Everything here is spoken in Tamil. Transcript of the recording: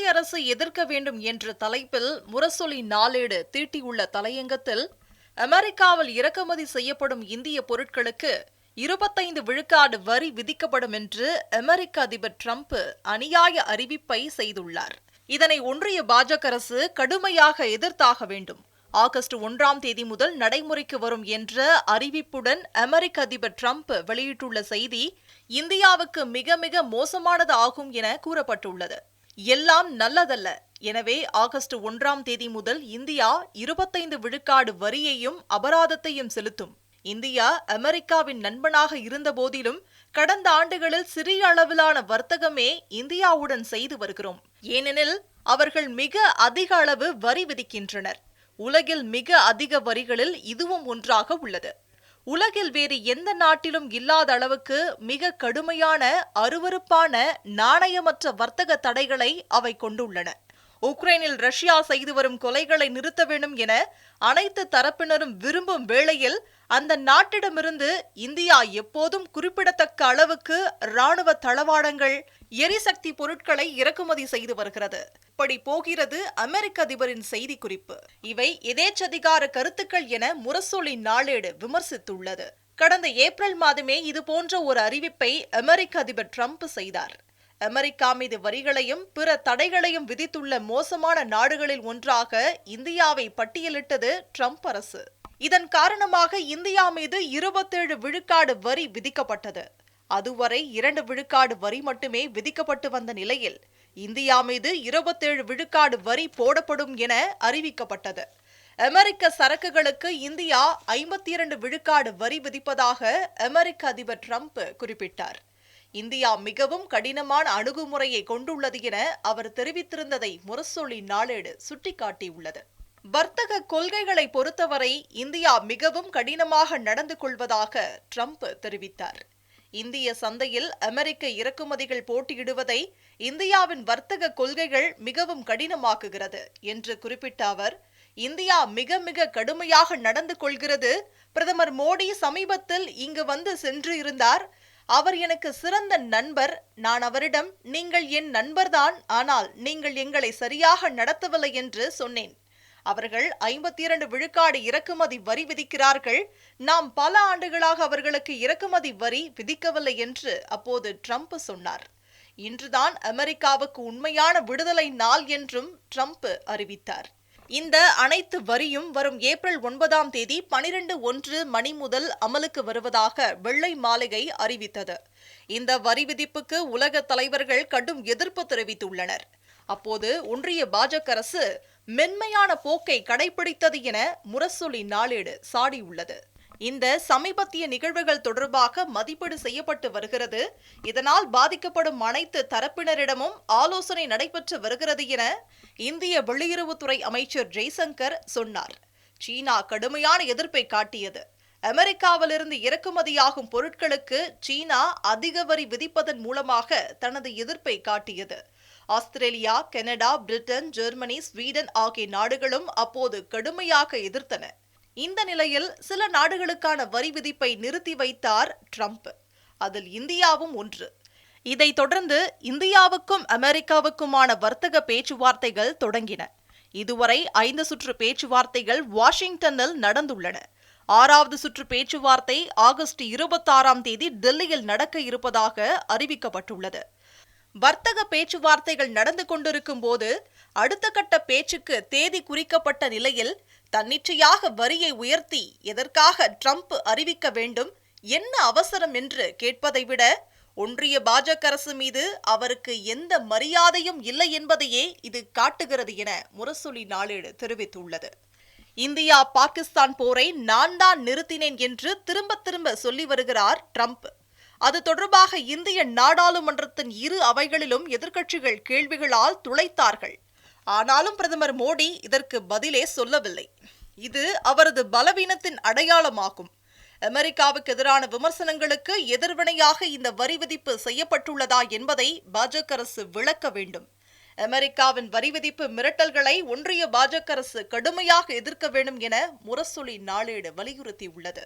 எதிர்க்க வேண்டும் என்ற தலைப்பில் முரசொலி நாளேடு தீட்டியுள்ள தலையங்கத்தில் அமெரிக்காவில் இறக்குமதி செய்யப்படும் இந்திய பொருட்களுக்கு இருபத்தைந்து விழுக்காடு வரி விதிக்கப்படும் என்று அமெரிக்க அதிபர் டிரம்ப் அநியாய அறிவிப்பை செய்துள்ளார். இதனை ஒன்றிய பாஜக அரசு கடுமையாக எதிர்த்தாக வேண்டும். ஆகஸ்ட் ஒன்றாம் தேதி முதல் நடைமுறைக்கு வரும் என்ற அறிவிப்புடன் அமெரிக்க அதிபர் டிரம்ப் வெளியிட்டுள்ள செய்தி இந்தியாவுக்கு மிக மிக மோசமானது ஆகும் என கூறப்பட்டுள்ளது. எல்லாம் நல்லதல்ல. எனவே ஆகஸ்ட் ஒன்றாம் தேதி முதல் இந்தியா இருபத்தைந்து விழுக்காடு வரியையும் அபராதத்தையும் செலுத்தும். இந்தியா அமெரிக்காவின் நண்பனாக இருந்த போதிலும் கடந்த ஆண்டுகளில் சிறிய அளவிலான வர்த்தகமே இந்தியாவுடன் செய்து வருகிறோம். ஏனெனில் அவர்கள் மிக அதிக அளவு வரி விதிக்கின்றனர். உலகில் மிக அதிக வரிகளில் இதுவும் ஒன்றாக உள்ளது. உலகில் வேறு எந்த நாட்டிலும் இல்லாத அளவுக்கு மிக கடுமையான அருவருப்பான நாணயமற்ற வர்த்தக தடைகளை அவை கொண்டுள்ளன. உக்ரைனில் ரஷ்யா செய்து வரும் கொலைகளை நிறுத்த வேண்டும் என அனைத்து தரப்பினரும் விரும்பும் வேளையில் அந்த நாட்டிடமிருந்து இந்தியா எப்போதும் குறிப்பிடத்தக்க அளவுக்கு ராணுவ தளவாடங்கள் எரிசக்தி பொருட்களை இறக்குமதி செய்து வருகிறது. இப்படி போகிறது அமெரிக்க அதிபரின் செய்தி குறிப்பு இவை எதேச்சதிகார கருத்துக்கள் என முரசொலி நாளேடு விமர்சித்துள்ளது. கடந்த ஏப்ரல் மாதமே இது போன்ற ஒரு அறிவிப்பை அமெரிக்க அதிபர் ட்ரம்ப் செய்தார். அமெரிக்கா மீது வரிகளையும் பிற தடைகளையும் விதித்துள்ள மோசமான நாடுகளில் ஒன்றாக இந்தியாவை பட்டியலிட்டது ட்ரம்ப் அரசு. இதன் காரணமாக இந்தியா மீது இருபத்தேழு விழுக்காடு வரி விதிக்கப்பட்டது. அதுவரை இரண்டு விழுக்காடு வரி மட்டுமே விதிக்கப்பட்டு வந்த நிலையில் இந்தியா மீது இருபத்தேழு விழுக்காடு வரி போடப்படும் என அறிவிக்கப்பட்டது. அமெரிக்க சரக்குகளுக்கு இந்தியா ஐம்பத்தி இரண்டு விழுக்காடு வரி விதிப்பதாக அமெரிக்க அதிபர் ட்ரம்ப் குறிப்பிட்டார். இந்தியா மிகவும் கடினமான அணுகுமுறையை கொண்டுள்ளது என அவர் தெரிவித்திருந்ததை முரசொலி நாளேடு சுட்டிக்காட்டியுள்ளது. வர்த்தக கொள்கைகளை பொறுத்தவரை இந்தியா மிகவும் கடினமாக நடந்து கொள்வதாக ட்ரம்ப் தெரிவித்தார். இந்திய சந்தையில் அமெரிக்க இறக்குமதிகள் போட்டியிடுவதை இந்தியாவின் வர்த்தக கொள்கைகள் மிகவும் கடினமாக்குகிறது என்று குறிப்பிட்ட அவர் இந்தியா மிக மிக கடுமையாக நடந்து கொள்கிறது. பிரதமர் மோடி சமீபத்தில் இங்கு வந்து சென்று இருந்தார். அவர் எனக்கு சிறந்த நண்பர். நான் அவரிடம் நீங்கள் என் நண்பர்தான். ஆனால் நீங்கள் எங்களை சரியாக நடத்தவில்லை என்று சொன்னேன். அவர்கள் ஐம்பத்தி இரண்டு விழுக்காடு இறக்குமதி வரி விதிக்கிறார்கள். நாம் பல ஆண்டுகளாக அவர்களுக்கு இறக்குமதி வரி விதிக்கவில்லை என்று அப்போது ட்ரம்ப் சொன்னார். இன்றுதான் அமெரிக்காவுக்கு உண்மையான விடுதலை நாள் என்றும் ட்ரம்ப் அறிவித்தார். இந்த அனைத்து வரியும் வரும் ஏப்ரல் ஒன்பதாம் தேதி பனிரெண்டு ஒன்று மணி முதல் அமலுக்கு வருவதாக வெள்ளை மாளிகை அறிவித்தது. இந்த வரி விதிப்புக்கு உலக தலைவர்கள் கடும் எதிர்ப்பு தெரிவித்துள்ளனர். அப்போது ஒன்றிய பாஜக அரசு மென்மையான போக்கை கடைபிடித்தது என முரசொலி நாளேடு சாடியுள்ளது. இந்த சமீபத்திய நிகழ்வுகள் தொடர்பாக மதிப்பீடு செய்யப்பட்டு வருகிறது. இதனால் பாதிக்கப்படும் அனைத்து தரப்பினரிடமும் ஆலோசனை நடைபெற்று வருகிறது என இந்திய வெளியுறவுத்துறை அமைச்சர் ஜெய்சங்கர் சொன்னார். சீனா கடுமையான எதிர்ப்பை காட்டியது. அமெரிக்காவிலிருந்து இறக்குமதியாகும் பொருட்களுக்கு சீனா அதிக வரி விதிப்பதன் மூலமாக தனது எதிர்ப்பை காட்டியது. Australia Canada Britain Germany Sweden ஆகிய நாடுகளும் அப்போது கடுமையாக எதிர்த்தன. இந்த நிலையில் சில நாடுகளுக்கான வரி விதிப்பை நிறுத்தி வைத்தார் ட்ரம்ப். அதில் இந்தியாவும் ஒன்று. இதைத் தொடர்ந்து இந்தியாவுக்கும் அமெரிக்காவுக்குமான வர்த்தக பேச்சுவார்த்தைகள் தொடங்கின. இதுவரை ஐந்து சுற்று பேச்சுவார்த்தைகள் வாஷிங்டனில் நடந்துள்ளன. ஆறாவது சுற்று பேச்சுவார்த்தை ஆகஸ்ட் இருபத்தாறாம் தேதி டெல்லியில் நடக்க இருப்பதாக அறிவிக்கப்பட்டுள்ளது. வர்த்தக பேச்சுவார்த்தைகள் நடந்து கொண்டிருக்கும் போது அடுத்த கட்ட பேச்சுக்கு தேதி குறிக்கப்பட்ட நிலையில் தன்னிச்சையாக வரியை உயர்த்தி எதற்காக ட்ரம்ப் அறிவிக்க வேண்டும் என்ன அவசரம் என்று கேட்பதை விட ஒன்றிய பாஜக அரசு மீது அவருக்கு எந்த மரியாதையும் இல்லை என்பதையே இது காட்டுகிறது என முரசொலி நாளேடு தெரிவித்துள்ளது. இந்தியா பாகிஸ்தான் போரை நான் தான் நிறுத்தினேன் என்று திரும்ப திரும்ப சொல்லி வருகிறார் ட்ரம்ப். அது தொடர்பாக இந்திய நாடாளுமன்றத்தின் இரு அவைகளிலும் எதிர்க்கட்சிகள் கேள்விகளால் துளைத்தார்கள். ஆனாலும் பிரதமர் மோடி இதற்கு பதிலே சொல்லவில்லை. இது அவரது பலவீனத்தின் அடையாளமாகும். அமெரிக்காவுக்கு எதிரான விமர்சனங்களுக்கு எதிர்வினையாக இந்த வரி விதிப்பு செய்யப்பட்டுள்ளதா என்பதை பாஜக அரசு விளக்க வேண்டும். அமெரிக்காவின் வரி விதிப்பு மிரட்டல்களை ஒன்றிய பாஜக அரசு கடுமையாக எதிர்க்க வேண்டும் என முரசொலி நாளேடு வலியுறுத்தியுள்ளது.